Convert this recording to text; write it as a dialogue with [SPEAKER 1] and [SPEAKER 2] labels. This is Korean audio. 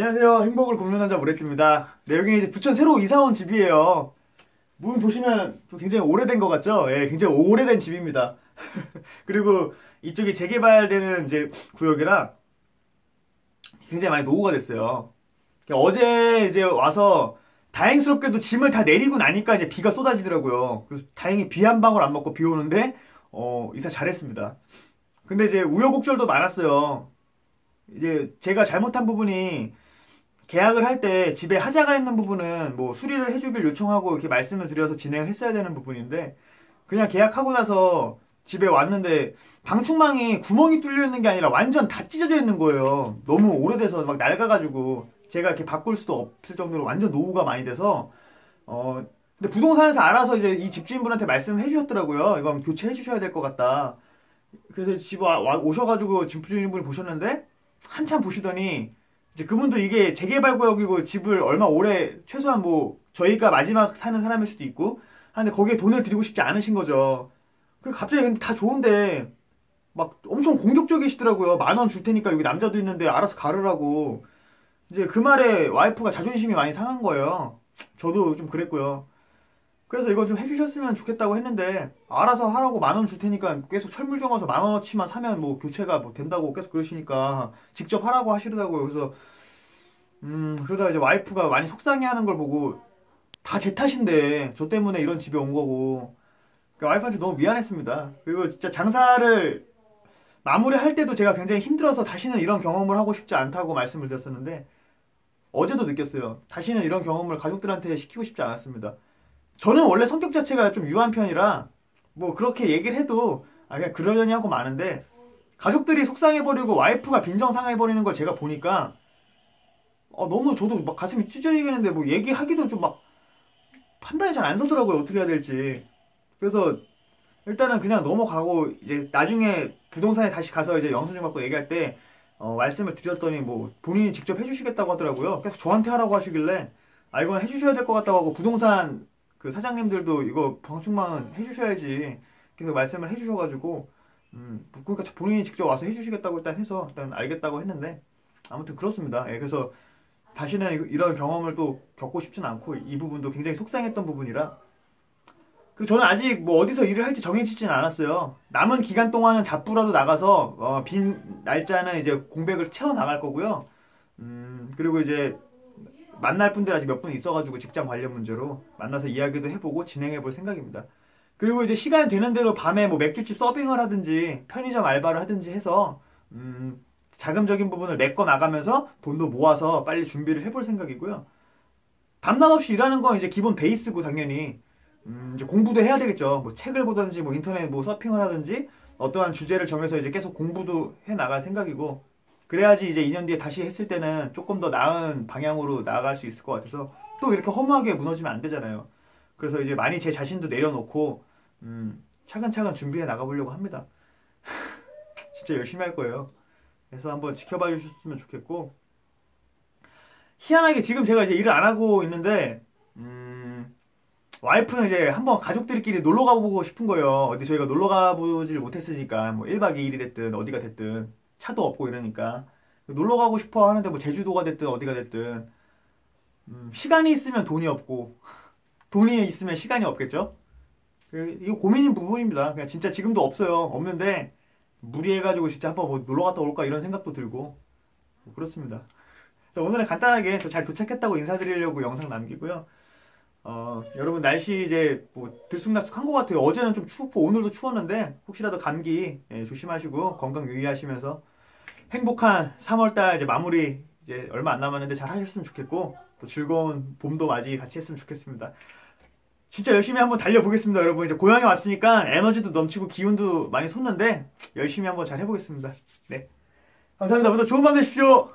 [SPEAKER 1] 안녕하세요. 행복을 굽는 남자 모래띠입니다. 네, 여기 이제 부천 새로 이사 온 집이에요. 문 보시면 좀 굉장히 오래된 것 같죠? 예, 굉장히 오래된 집입니다. 그리고 이쪽이 재개발되는 이제 구역이라 굉장히 많이 노후가 됐어요. 어제 이제 와서 다행스럽게도 짐을 다 내리고 나니까 이제 비가 쏟아지더라고요. 그래서 다행히 비 한 방울 안 맞고 비 오는데 어, 이사 잘했습니다. 근데 이제 우여곡절도 많았어요. 이제 제가 잘못한 부분이 계약을 할 때 집에 하자가 있는 부분은 뭐 수리를 해주길 요청하고 이렇게 말씀을 드려서 진행했어야 되는 부분인데 그냥 계약하고 나서 집에 왔는데 방충망이 구멍이 뚫려 있는 게 아니라 완전 다 찢어져 있는 거예요. 너무 오래돼서 막 낡아가지고 제가 이렇게 바꿀 수도 없을 정도로 완전 노후가 많이 돼서 어 근데 부동산에서 알아서 이제 이 집주인분한테 말씀을 해주셨더라고요. 이건 교체해 주셔야 될 것 같다. 그래서 집 와, 와, 오셔가지고 집주인분이 보셨는데 한참 보시더니 이제 그분도 이게 재개발 구역이고 집을 얼마 오래 최소한 뭐 저희가 마지막 사는 사람일 수도 있고 하는데 거기에 돈을 들이고 싶지 않으신 거죠. 그 갑자기 근데 다 좋은데 막 엄청 공격적이시더라고요. 만 원 줄 테니까 여기 남자도 있는데 알아서 가르라고. 이제 그 말에 와이프가 자존심이 많이 상한 거예요. 저도 좀 그랬고요. 그래서 이건 좀 해주셨으면 좋겠다고 했는데 알아서 하라고 만 원 줄 테니까 계속 철물점 가서 만 원어치만 사면 뭐 교체가 뭐 된다고 계속 그러시니까 직접 하라고 하시더라고요. 그래서 음 그러다가 이제 와이프가 많이 속상해하는 걸 보고 다 제 탓인데 저 때문에 이런 집에 온 거고 그러니까 와이프한테 너무 미안했습니다. 그리고 진짜 장사를 마무리할 때도 제가 굉장히 힘들어서 다시는 이런 경험을 하고 싶지 않다고 말씀을 드렸었는데 어제도 느꼈어요. 다시는 이런 경험을 가족들한테 시키고 싶지 않았습니다. 저는 원래 성격 자체가 좀 유한 편이라 뭐 그렇게 얘기를 해도 아 그냥 그러려니 하고 마는데 가족들이 속상해버리고 와이프가 빈정 상해버리는 걸 제가 보니까 어, 너무 저도 막 가슴이 찢어지겠는데 뭐 얘기하기도 좀 막 판단이 잘 안 서더라고요. 어떻게 해야 될지. 그래서 일단은 그냥 넘어가고 이제 나중에 부동산에 다시 가서 이제 영수증 받고 얘기할 때 어, 말씀을 드렸더니 뭐 본인이 직접 해주시겠다고 하더라고요. 그래서 저한테 하라고 하시길래 아 이건 해주셔야 될 것 같다고 하고 부동산 그 사장님들도 이거 방충망은 해주셔야지 계속 말씀을 해주셔가지고 음 그러니까 본인이 직접 와서 해주시겠다고 일단 해서 일단 알겠다고 했는데 아무튼 그렇습니다. 예, 그래서 다시는 이런 경험을 또 겪고 싶진 않고 이 부분도 굉장히 속상했던 부분이라 그 저는 아직 뭐 어디서 일을 할지 정해지진 않았어요. 남은 기간 동안은 잡부라도 나가서 어, 빈 날짜는 이제 공백을 채워 나갈 거고요. 음 그리고 이제 만날 분들 아직 몇 분 있어가지고 직장 관련 문제로 만나서 이야기도 해보고 진행해볼 생각입니다. 그리고 이제 시간 되는 대로 밤에 뭐 맥주집 서빙을 하든지 편의점 알바를 하든지 해서 음, 자금적인 부분을 메꿔 나가면서 돈도 모아서 빨리 준비를 해볼 생각이고요. 밤낮 없이 일하는 건 이제 기본 베이스고 당연히 음, 이제 공부도 해야 되겠죠. 뭐 책을 보든지 뭐 인터넷 뭐 서핑을 하든지 어떠한 주제를 정해서 이제 계속 공부도 해 나갈 생각이고 그래야지 이제 2년 뒤에 다시 했을 때는 조금 더 나은 방향으로 나아갈 수 있을 것 같아서 또 이렇게 허무하게 무너지면 안 되잖아요. 그래서 이제 많이 제 자신도 내려놓고 음, 차근차근 준비해 나가보려고 합니다. 진짜 열심히 할 거예요. 그래서 한번 지켜봐 주셨으면 좋겠고 희한하게 지금 제가 이제 일을 안 하고 있는데 음, 와이프는 이제 한번 가족들끼리 놀러 가보고 싶은 거예요. 어디 저희가 놀러 가보질 못했으니까 뭐 1박 2일이 됐든 어디가 됐든 차도 없고 이러니까 놀러 가고 싶어 하는데 뭐 제주도가 됐든 어디가 됐든 음, 시간이 있으면 돈이 없고 돈이 있으면 시간이 없겠죠. 그, 이거 고민인 부분입니다. 그냥 진짜 지금도 없어요. 없는데 무리해가지고 진짜 한번 뭐 놀러 갔다 올까 이런 생각도 들고 뭐 그렇습니다. 오늘은 간단하게 잘 도착했다고 인사드리려고 영상 남기고요. 어, 여러분 날씨 이제 뭐 들쑥날쑥한 것 같아요. 어제는 좀 춥고 오늘도 추웠는데 혹시라도 감기 예, 조심하시고 건강 유의하시면서 행복한 3월달 이제 마무리 이제 얼마 안 남았는데 잘 하셨으면 좋겠고 또 즐거운 봄도 맞이 같이 했으면 좋겠습니다. 진짜 열심히 한번 달려보겠습니다, 여러분. 이제 고향에 왔으니까 에너지도 넘치고 기운도 많이 솟는데 열심히 한번 잘 해보겠습니다. 네. 감사합니다. 모두 좋은 밤 되십시오.